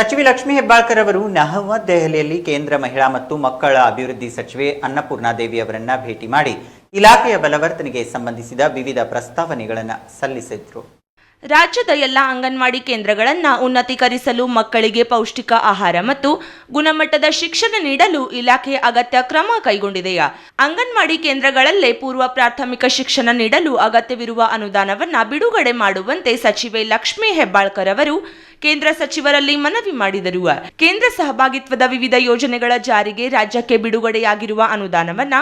ಸಚಿವೆ ಲಕ್ಷ್ಮೀ ಹೆಬ್ಬಾಳ್ಕರ್ ಅವರು ನವದೆಹಲಿಯಲ್ಲಿ ಕೇಂದ್ರ ಮಹಿಳಾ ಮತ್ತು ಮಕ್ಕಳ ಅಭಿವೃದ್ಧಿ ಸಚಿವೆ ಅನ್ನಪೂರ್ಣಾದೇವಿ ಅವರನ್ನ ಭೇಟಿ ಮಾಡಿ ಇಲಾಖೆಯ ಬಲವರ್ತನೆಗೆ ಸಂಬಂಧಿಸಿದ ವಿವಿಧ ಪ್ರಸ್ತಾವನೆಗಳನ್ನು ಸಲ್ಲಿಸಿದ್ರು. ರಾಜ್ಯದ ಎಲ್ಲ ಅಂಗನವಾಡಿ ಕೇಂದ್ರಗಳನ್ನು ಉನ್ನತೀಕರಿಸಲು ಮಕ್ಕಳಿಗೆ ಪೌಷ್ಟಿಕ ಆಹಾರ ಮತ್ತು ಗುಣಮಟ್ಟದ ಶಿಕ್ಷಣ ನೀಡಲು ಇಲಾಖೆ ಅಗತ್ಯ ಕ್ರಮ ಕೈಗೊಂಡಿದೆಯಾ? ಅಂಗನವಾಡಿ ಕೇಂದ್ರಗಳಲ್ಲೇ ಪೂರ್ವ ಪ್ರಾಥಮಿಕ ಶಿಕ್ಷಣ ನೀಡಲು ಅಗತ್ಯವಿರುವ ಅನುದಾನವನ್ನ ಬಿಡುಗಡೆ ಮಾಡುವಂತೆ ಸಚಿವೆ ಲಕ್ಷ್ಮೀ ಹೆಬ್ಬಾಳ್ಕರ್ ಅವರು ಕೇಂದ್ರ ಸಚಿವರಲ್ಲಿ ಮನವಿ ಮಾಡಿದರು. ಕೇಂದ್ರ ಸಹಭಾಗಿತ್ವದ ವಿವಿಧ ಯೋಜನೆಗಳ ಜಾರಿಗೆ ರಾಜ್ಯಕ್ಕೆ ಬಿಡುಗಡೆಯಾಗಿರುವ ಅನುದಾನವನ್ನ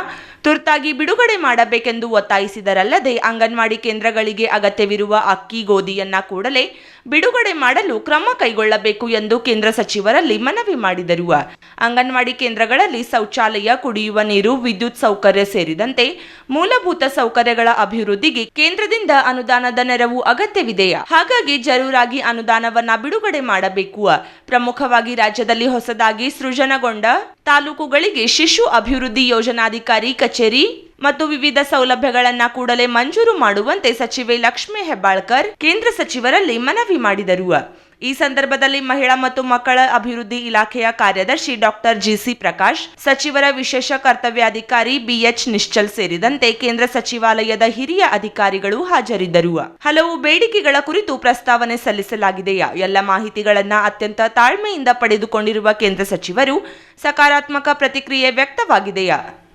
ತುರ್ತಾಗಿ ಬಿಡುಗಡೆ ಮಾಡಬೇಕೆಂದು ಒತ್ತಾಯಿಸಿದರಲ್ಲದೆ ಅಂಗನವಾಡಿ ಕೇಂದ್ರಗಳಿಗೆ ಅಗತ್ಯವಿರುವ ಅಕ್ಕಿ ಗೋಧಿಯನ್ನ ಕೂಡಲೇ ಬಿಡುಗಡೆ ಮಾಡಲು ಕ್ರಮ ಕೈಗೊಳ್ಳಬೇಕು ಎಂದು ಕೇಂದ್ರ ಸಚಿವರಲ್ಲಿ ಮನವಿ ಮಾಡಿದರು. ಅಂಗನವಾಡಿ ಕೇಂದ್ರಗಳಲ್ಲಿ ಶೌಚಾಲಯ, ಕುಡಿಯುವ ನೀರು, ವಿದ್ಯುತ್ ಸೌಕರ್ಯ ಸೇರಿದಂತೆ ಮೂಲಭೂತ ಸೌಕರ್ಯಗಳ ಅಭಿವೃದ್ಧಿಗೆ ಕೇಂದ್ರದಿಂದ ಅನುದಾನದ ನೆರವು ಅಗತ್ಯವಿದೆ. ಹಾಗಾಗಿ ಜರೂರಾಗಿ ಅನುದಾನವನ್ನ ಬಿಡುಗಡೆ ಮಾಡಬೇಕು. ಪ್ರಮುಖವಾಗಿ ರಾಜ್ಯದಲ್ಲಿ ಹೊಸದಾಗಿ ಸೃಜನಗೊಂಡ ತಾಲೂಕುಗಳಿಗೆ ಶಿಶು ಅಭಿವೃದ್ಧಿ ಯೋಜನಾಧಿಕಾರಿ ಕಚೇರಿ ಮತ್ತು ವಿವಿಧ ಸೌಲಭ್ಯಗಳನ್ನ ಕೂಡಲೇ ಮಂಜೂರು ಮಾಡುವಂತೆ ಸಚಿವೆ ಲಕ್ಷ್ಮೀ ಹೆಬ್ಬಾಳ್ಕರ್ ಕೇಂದ್ರ ಸಚಿವರಲ್ಲಿ ಮನವಿ ಮಾಡಿದರು. ಈ ಸಂದರ್ಭದಲ್ಲಿ ಮಹಿಳಾ ಮತ್ತು ಮಕ್ಕಳ ಅಭಿವೃದ್ಧಿ ಇಲಾಖೆಯ ಕಾರ್ಯದರ್ಶಿ ಡಾಕ್ಟರ್ ಜಿಸಿ ಪ್ರಕಾಶ್, ಸಚಿವರ ವಿಶೇಷ ಕರ್ತವ್ಯಾಧಿಕಾರಿ ಬಿಎಚ್ ನಿಶ್ಚಲ್ ಸೇರಿದಂತೆ ಕೇಂದ್ರ ಸಚಿವಾಲಯದ ಹಿರಿಯ ಅಧಿಕಾರಿಗಳು ಹಾಜರಿದ್ದರು. ಹಲವು ಬೇಡಿಕೆಗಳ ಕುರಿತು ಪ್ರಸ್ತಾವನೆ ಸಲ್ಲಿಸಲಾಗಿದೆಯಾ? ಎಲ್ಲ ಮಾಹಿತಿಗಳನ್ನ ಅತ್ಯಂತ ತಾಳ್ಮೆಯಿಂದ ಪಡೆದುಕೊಂಡಿರುವ ಕೇಂದ್ರ ಸಚಿವರು ಸಕಾರಾತ್ಮಕ ಪ್ರತಿಕ್ರಿಯೆ ವ್ಯಕ್ತವಾಗಿದೆಯಾ?